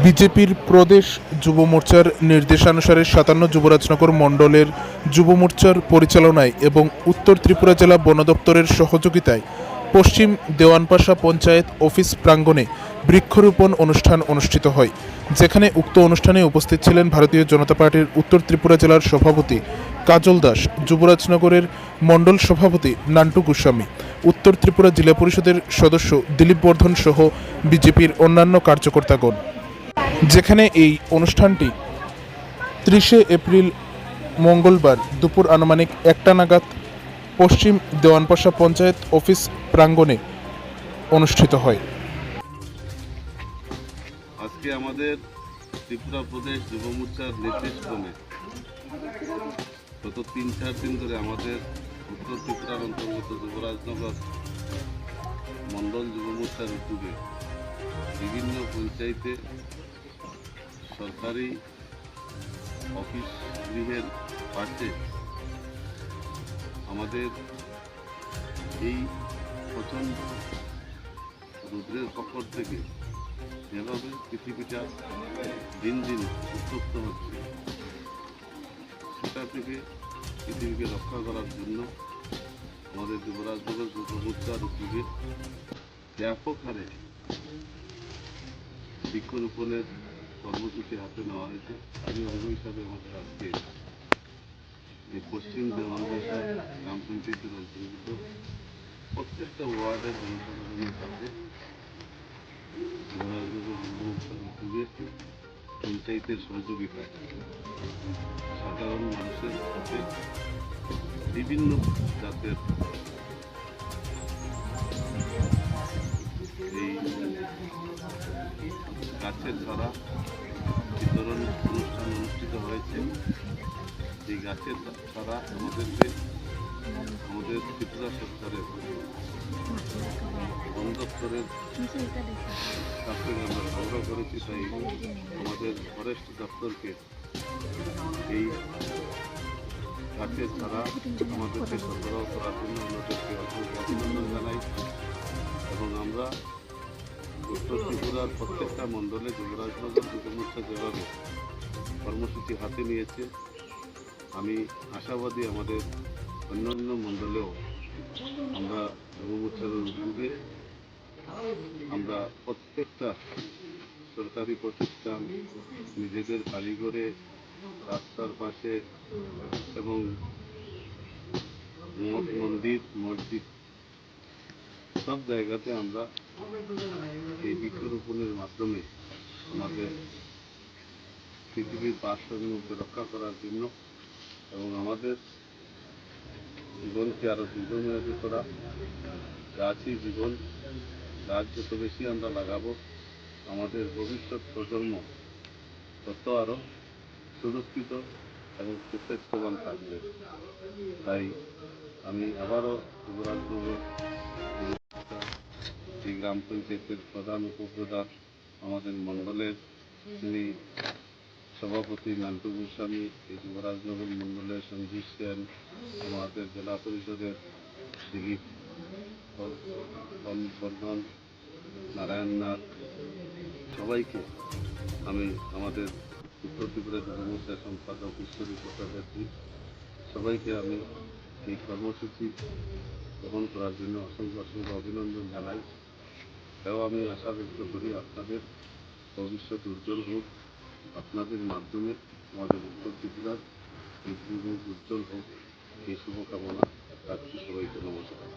বিজেপির প্রদেশ যুব মোর্চার নির্দেশানুসারে সাতান্ন যুবরাজনগর মণ্ডলের যুব মোর্চার পরিচালনায় এবং উত্তর ত্রিপুরা জেলা বন দপ্তরের সহযোগিতায় পশ্চিম দেওয়ানপাশা পঞ্চায়েত অফিস প্রাঙ্গণে বৃক্ষরোপণ অনুষ্ঠান অনুষ্ঠিত হয়, যেখানে উক্ত অনুষ্ঠানে উপস্থিত ছিলেন ভারতীয় জনতা পার্টির উত্তর ত্রিপুরা জেলার সভাপতি কাজল দাস, যুবরাজনগরের মণ্ডল সভাপতি নান্টু গোস্বামী, উত্তর ত্রিপুরা জেলা পরিষদের সদস্য দিলীপ বর্ধন সহ বিজেপির অন্যান্য কার্যকর্তাগণ। যেখানে এই অনুষ্ঠানটি ত্রিশে এপ্রিল মঙ্গলবার দুপুর আনুমানিক একটা নাগাদ পশ্চিম দেওয়ানপাশা পঞ্চায়েত অফিস প্রাঙ্গণে অনুষ্ঠিত হয়। আজকে আমাদের ত্রিপুরা প্রদেশ যুব মোর্চার ক্রমে গত তিন চার দিন ধরে আমাদের উত্তর ত্রিপুরার অন্তর্গত যুবরাজনগর মণ্ডল যুব মোর্চার উদ্যোগে বিভিন্ন পঞ্চায়েতে সরকারি অফিস গৃহের পাশে আমাদের এই প্রচণ্ড রুদ্রের পকর থেকে যেভাবে পৃথিবীটা দিন দিন উত্তপ্ত হচ্ছে, সেটা থেকে পৃথিবীকে রক্ষা করার জন্য আমাদের যুবরাজনগর যুবমোর্চার উদ্যোগে ব্যাপক হারে বৃক্ষরোপণের কর্মসূচি হাতে নেওয়া হয়েছে। আমি অঙ্গ হিসাবে আমাদের আজকে এই পশ্চিম দেওয়ানবাসা গ্রাম পঞ্চায়েতের অন্তর্গত প্রত্যেকটা ওয়ার্ডের জনসাধারণের উদ্যোগে পঞ্চায়েতের সহযোগিতায় সাধারণ মানুষের সাথে বিভিন্ন জাতের এই গাছের চারা বিতরণ অনুষ্ঠান অনুষ্ঠিত হয়েছে। এই গাছের চারা আমাদেরকে আমাদের ত্রিপুরা সরকারের বন দপ্তরের কাছ আমরা সংগ্রহ করেছি, তাই আমাদের ফরেস্ট দপ্তরকে এই গাছের ছাড়া আমাদেরকে সরবরাহ করার জন্য অসংখ্য অভিনন্দন। আমরা উত্তর ত্রিপুরার প্রত্যেকটা মণ্ডলে যুবরাজনগর যুবমোর্চা যেভাবে কর্মসূচি হাতে নিয়েছে, আমি আশাবাদী আমাদের অন্যান্য মণ্ডলেও আমরা যুবমোর্চার উদ্যোগে আমরা প্রত্যেকটা সরকারি প্রতিষ্ঠান নিজেদের কারিগরে রাস্তার পাশে এবং মন্দির, মসজিদ সব জায়গাতে আমরা এই বৃক্ষরোপণের মাধ্যমে আমাদের পৃথিবীর ভারসাম্যকে রক্ষা করার জন্য এবং আমাদের জীবনকে আরও দীর্ঘমেয়াদী করা গাছই জীবন গাছ যত বেশি আমরা লাগাবো, আমাদের ভবিষ্যৎ প্রজন্ম তত আরও সুরক্ষিত এবং সুস্বাস্থ্যবান থাকবে। তাই আমি আবারও এই গ্রাম পঞ্চায়েতের প্রধান উপপ্রধান আমাদের মণ্ডলের যিনি সভাপতি নান্টু গোস্বামী, এই যুবরাজনগর মণ্ডলের সঞ্জীব সেন, আমাদের জেলা পরিষদের দিলীপ বর্ধন নারায়ণনাথ সবাইকে আমি আমাদের উত্তর ত্রিপুরা যুবমোর্চার সম্পাদক ঈশ্বরী চক্রবর্তী সবাইকে আমি এই কর্মসূচি গ্রহণ করার জন্য অসংখ্য অসংখ্য অভিনন্দন জানাই। এও আমি আশা ব্যক্ত করি আপনাদের ভবিষ্যৎ উজ্জ্বল হোক, আপনাদের মাধ্যমে আমাদের উত্তর ত্রিপুরার উজ্জ্বল হোক, এই শুভকামনা রাখছি সবাইকে নমস্কার।